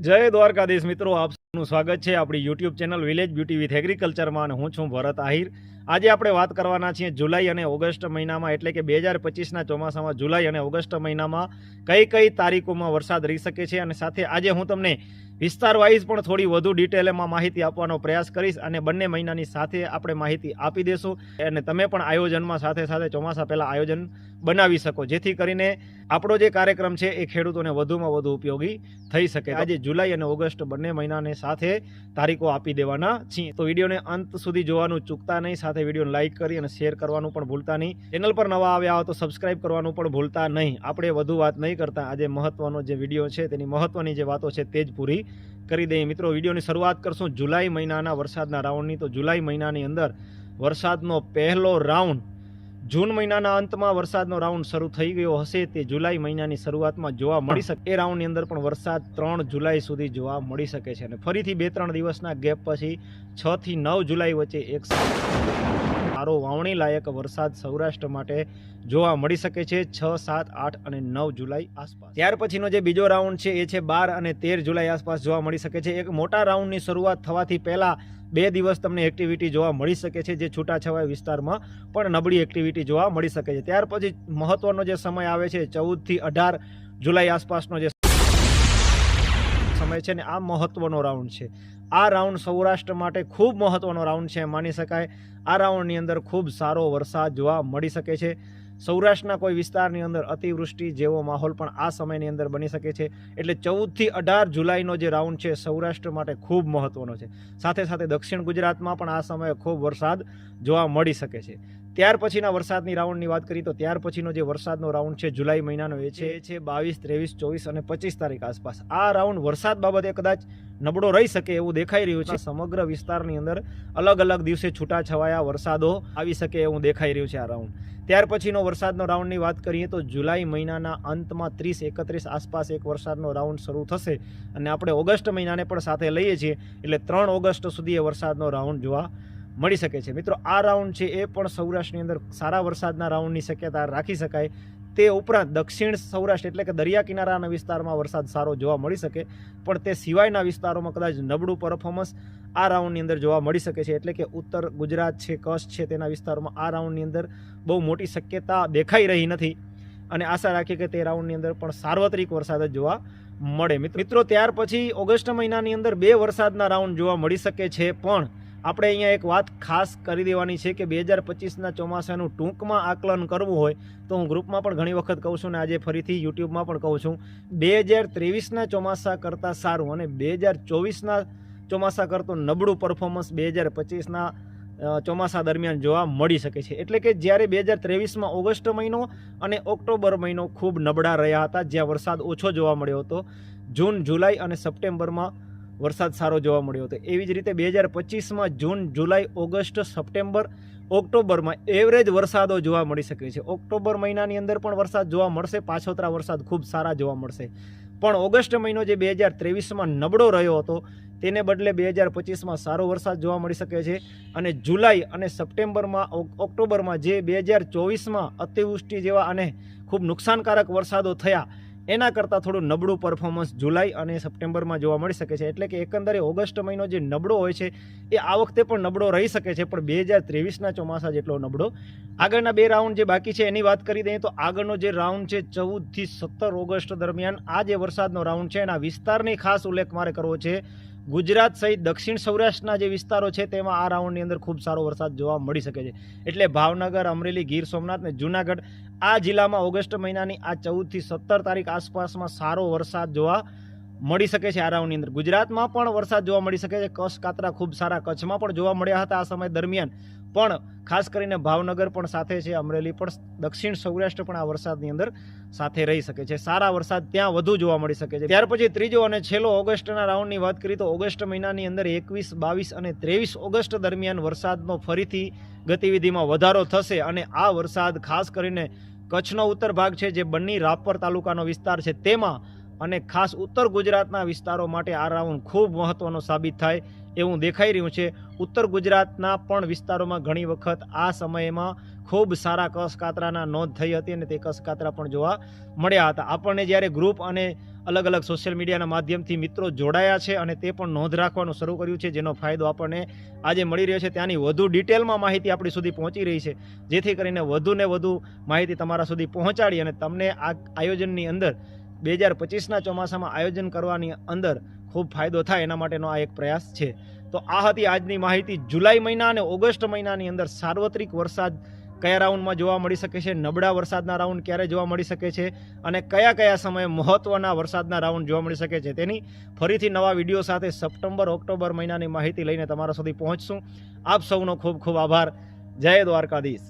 જય દ્વારકાધીશ મિત્રો, આપ સ્વાગત છે આપણી YouTube channel village beauty with એગ્રીકલ્ચરમાં અને હું છું ભરત આહિર. આજે આપણે વાત કરવાના છીએ જુલાઈ અને ઓગસ્ટ મહિનામાં, એટલે કે બે હજાર પચીસના ચોમાસામાં જુલાઈ અને ઓગસ્ટ મહિનામાં કઈ કઈ તારીખોમાં વરસાદ રહી શકે છે અને સાથે આજે હું તમને વિસ્તાર વાઇઝ પણ થોડી વધુ ડિટેલમાં માહિતી આપવાનો પ્રયાસ કરીશ અને બંને મહિનાની સાથે આપણે માહિતી આપી દેશું અને તમે પણ આયોજનમાં સાથે સાથે ચોમાસા પહેલાં આયોજન બનાવી શકો, જેથી કરીને આપણો જે કાર્યક્રમ છે એ ખેડૂતોને વધુમાં વધુ ઉપયોગી થઈ શકે. આજે જુલાઈ અને ઓગસ્ટ બંને મહિનાને સાથે તારીખો આપી દેવાના છીએ. તો વિડીયોને અંત સુધી જોવાનું ચૂકતા નહીં, સાથે વિડીયોને લાઇક કરી અને શેર કરવાનું પણ ભૂલતા નહીં. ચેનલ પર નવા આવ્યા હો તો સબસ્ક્રાઇબ કરવાનું પણ ભૂલતા નહીં. આપણે વધુ વાત નહીં કરતા. આજે મહત્વનો જે વીડિયો છે તેની મહત્વની જે વાતો છે તે જ પૂરી કરી દઈએ. મિત્રો, વિડીયોની શરૂઆત કરશું જુલાઈ મહિનાના વરસાદના રાઉન્ડની. તો જુલાઈ મહિનાની અંદર વરસાદનો પહેલો રાઉન્ડ જૂન મહિનાના અંતમાં વરસાદનો રાઉન્ડ શરૂ થઈ ગયો હશે, તે જુલાઈ મહિનાની શરૂઆતમાં જોવા મળી શકે. એ રાઉન્ડની અંદર પણ વરસાદ ત્રણ જુલાઈ સુધી જોવા મળી શકે છે અને ફરીથી બે ત્રણ દિવસના ગેપ પછી છથી નવ જુલાઈ વચ્ચે એક સારો વાવણી લાયક વરસાદ સૌરાષ્ટ્ર માટે જોવા મળી શકે છે છ, સાત, આઠ અને નવ જુલાઈ આસપાસ. ત્યાર પછીનો જે બીજો રાઉન્ડ છે એ છે બાર અને તેર જુલાઈ આસપાસ જોવા મળી શકે છે. એક મોટા રાઉન્ડની શરૂઆત થવાથી પહેલા બે દિવસ તમને એક્ટિવિટી જોવા મળી શકે છે જે છૂટાછવાયા વિસ્તારમાં પણ નબળી એક્ટિવિટી જોવા મળી શકે છે. ત્યાર પછી મહત્વનો જે સમય આવે છે ચૌદથી અઢાર જુલાઈ આસપાસનો જે સમય છે ને આ મહત્વનો રાઉન્ડ છે. આ રાઉન્ડ સૌરાષ્ટ્ર માટે ખૂબ મહત્વનો રાઉન્ડ છે, માની શકાય. આ રાઉન્ડની અંદર ખૂબ સારો વરસાદ જોવા મળી શકે છે. સૌરાષ્ટ્રના કોઈ વિસ્તારની અંદર અતિવૃષ્ટિ જેવો માહોલ પણ આ સમયની અંદર બની શકે છે. એટલે ચૌદથી અઢાર જુલાઈનો જે રાઉન્ડ છે, સૌરાષ્ટ્ર માટે ખૂબ મહત્વનો છે. સાથે સાથે દક્ષિણ ગુજરાતમાં પણ આ સમયે ખૂબ વરસાદ જોવા મળી શકે છે. ત્યાર પછીના વરસાદની રાઉન્ડની વાત કરીએ તો ત્યાર પછીનો જે વરસાદનો રાઉન્ડ છે જુલાઈ મહિનાનો એ છે એ છે બાવીસ, ત્રેવીસ, ચોવીસ અને પચીસ તારીખ આસપાસ. આ રાઉન્ડ વરસાદ બાબતે કદાચ નબળો રહી શકે એવું દેખાઈ રહ્યું છે. સમગ્ર વિસ્તારની અંદર અલગ અલગ દિવસે છૂટાછવાયા વરસાદો આવી શકે એવું દેખાઈ રહ્યું છે આ રાઉન્ડ. ત્યાર પછીનો વરસાદનો રાઉન્ડની વાત કરીએ તો જુલાઈ મહિનાના અંતમાં ત્રીસ, એકત્રીસ આસપાસ એક વરસાદનો રાઉન્ડ શરૂ થશે અને આપણે ઓગસ્ટ મહિનાને પણ સાથે લઈએ છીએ. એટલે ત્રણ ઓગસ્ટ સુધી એ વરસાદનો રાઉન્ડ જોવા મળી શકે છે. મિત્રો, આ રાઉન્ડ છે એ પણ સૌરાષ્ટ્રની અંદર સારા વરસાદના રાઉન્ડની શક્યતા રાખી શકાય. તે ઉપરાંત દક્ષિણ સૌરાષ્ટ્ર એટલે કે દરિયા કિનારાના વિસ્તારમાં વરસાદ સારો જોવા મળી શકે, પણ તે સિવાયના વિસ્તારોમાં કદાચ નબળું પરફોર્મન્સ આ રાઉન્ડની અંદર જોવા મળી શકે છે. એટલે કે ઉત્તર ગુજરાત છે, કચ્છ છે, તેના વિસ્તારોમાં આ રાઉન્ડની અંદર બહુ મોટી શક્યતા દેખાઈ રહી નથી. અને આશા રાખીએ કે તે રાઉન્ડની અંદર પણ સાર્વત્રિક વરસાદ જ જોવા મળે. મિત્રો, ત્યાર પછી ઓગસ્ટ મહિનાની અંદર બે વરસાદના રાઉન્ડ જોવા મળી શકે છે, પણ આપણે અહીંયા એક વાત ખાસ કરી દેવાની છે કે બે હજાર પચીસના ચોમાસાનું ટૂંકમાં આકલન કરવું હોય તો હું ગ્રુપમાં પણ ઘણી વખત કહું છું ને આજે ફરીથી યુટ્યુબમાં પણ કહું છું. બે હજાર ત્રેવીસના ચોમાસા કરતાં સારું અને બે હજાર ચોવીસના ચોમાસા કરતું નબળું પરફોર્મન્સ બે હજાર પચીસના ચોમાસા દરમિયાન જોવા મળી શકે છે. એટલે કે જ્યારે બે હજાર ત્રેવીસમાં ઓગસ્ટ મહિનો અને ઓક્ટોબર મહિનો ખૂબ નબળા રહ્યા હતા, જ્યાં વરસાદ ઓછો જોવા મળ્યો હતો, જૂન, જુલાઈ અને સપ્ટેમ્બરમાં વરસાદ સારો જોવા મળ્યો હતો. એવી જ રીતે બે હજાર પચીસમાં જૂન, જુલાઈ, ઓગસ્ટ, સપ્ટેમ્બર, ઓક્ટોબરમાં એવરેજ વરસાદો જોવા મળી શકે છે. ઓક્ટોબર મહિનાની અંદર પણ વરસાદ જોવા મળશે. પાછોતરા વરસાદ ખૂબ સારા જોવા મળશે. પણ ઓગસ્ટ મહિનો જે બે હજાર ત્રેવીસમાં નબળો રહ્યો હતો, તેને બદલે બે હજાર પચીસમાં સારો વરસાદ જોવા મળી શકે છે. અને જુલાઈ અને સપ્ટેમ્બરમાં ઓક્ટોબરમાં જે બે હજાર ચોવીસમાં અતિવૃષ્ટિ જેવા અને ખૂબ નુકસાનકારક વરસાદો થયા એના કરતાં થોડું નબળું પરફોર્મન્સ જુલાઈ અને સપ્ટેમ્બરમાં જોવા મળી શકે છે. એટલે કે એકંદરે ઓગસ્ટ મહિનો જે નબળો હોય છે, એ આ વખતે પણ નબળો રહી શકે છે. પણ બે હજાર ત્રેવીસના ચોમાસા જેટલો નબળો. આગળના બે રાઉન્ડ જે બાકી છે એની વાત કરી દઈએ તો આગળનો જે રાઉન્ડ છે ચૌદથી સત્તર ઓગસ્ટ દરમિયાન આ જે વરસાદનો રાઉન્ડ છે એના વિસ્તારની ખાસ ઉલ્લેખ મારે કરવો છે ગુજરાત સહિત દક્ષિણ સૌરાષ્ટ્રના જે વિસ્તારો છે, તેમાં આ રાઉન્ડની અંદર ખૂબ સારો વરસાદ જોવા મળી શકે છે. એટલે ભાવનગર, અમરેલી, ગીર સોમનાથ ને જુનાગઢ આ જિલ્લામાં ઓગસ્ટ મહિનાની આ ચૌદથી સત્તર તારીખ આસપાસમાં સારો વરસાદ જોવા મળી શકે છે આ રાઉન્ડની અંદર. ગુજરાતમાં પણ વરસાદ જોવા મળી શકે છે. કચ્છ કાતરા ખૂબ સારા કચ્છમાં પણ જોવા મળ્યા હતા આ સમય દરમિયાન. પણ ખાસ કરીને ભાવનગર પણ સાથે છે, અમરેલી પણ, દક્ષિણ સૌરાષ્ટ્ર પણ આ વરસાદની અંદર સાથે રહી શકે છે. સારા વરસાદ ત્યાં વધુ જોવા મળી શકે છે. ત્યાર પછી ત્રીજો અને છેલ્લો ઓગસ્ટના રાઉન્ડની વાત કરીએ તો ઓગસ્ટ મહિનાની અંદર એકવીસ, બાવીસ અને ત્રેવીસ ઓગસ્ટ દરમિયાન વરસાદનો ફરીથી ગતિવિધિમાં વધારો થશે અને આ વરસાદ ખાસ કરીને કચ્છનો ઉત્તર ભાગ છે, જે બન્ની રાપર તાલુકાનો વિસ્તાર છે, તેમાં અને ખાસ ઉત્તર ગુજરાતના વિસ્તારો માટે આ રાઉન્ડ ખૂબ મહત્વનો સાબિત થાય એવું દેખાઈ રહ્યું છે. ઉત્તર ગુજરાતના પણ વિસ્તારોમાં ઘણી વખત આ સમયમાં ખૂબ સારા કસકાતરાના નોંધ થઈ હતી અને તે કસકાતરા પણ જોવા મળ્યા હતા. આપણને જ્યારે ગ્રુપ અને અલગ અલગ સોશિયલ મીડિયાના માધ્યમથી મિત્રો જોડાયા છે અને તે પણ નોંધ રાખવાનું શરૂ કર્યું છે, જેનો ફાયદો આપણને આજે મળી રહ્યો છે. ત્યાંની વધુ ડિટેલમાં માહિતી આપણી સુધી પહોંચી રહી છે. જેથી કરીને વધુ ને વધુ માહિતી તમારા સુધી પહોંચાડી અને તમને આ આયોજનની અંદર બે હજાર પચીસના ચોમાસામાં આયોજન કરવાની અંદર ખૂબ ફાયદો થાય એના માટેનો આ એક પ્રયાસ છે. તો આ હતી આજની માહિતી. જુલાઈ મહિના અને ઓગસ્ટ મહિનાની અંદર સાર્વત્રિક વરસાદ કયા રાઉન્ડમાં જોવા મળી શકે છે? નબળા વરસાદના રાઉન્ડ ક્યારે જોવા મળી શકે છે? અને કયા કયા સમયે મહત્ત્વના વરસાદના રાઉન્ડ જોવા મળી શકે છે? તેની ફરીથી નવા વીડિયો સાથે સપ્ટેમ્બર, ઓક્ટોબર મહિનાની માહિતી લઈને તમારા સુધી પહોંચશું. આપ સૌનો ખૂબ ખૂબ આભાર. જય દ્વારકાધીશ.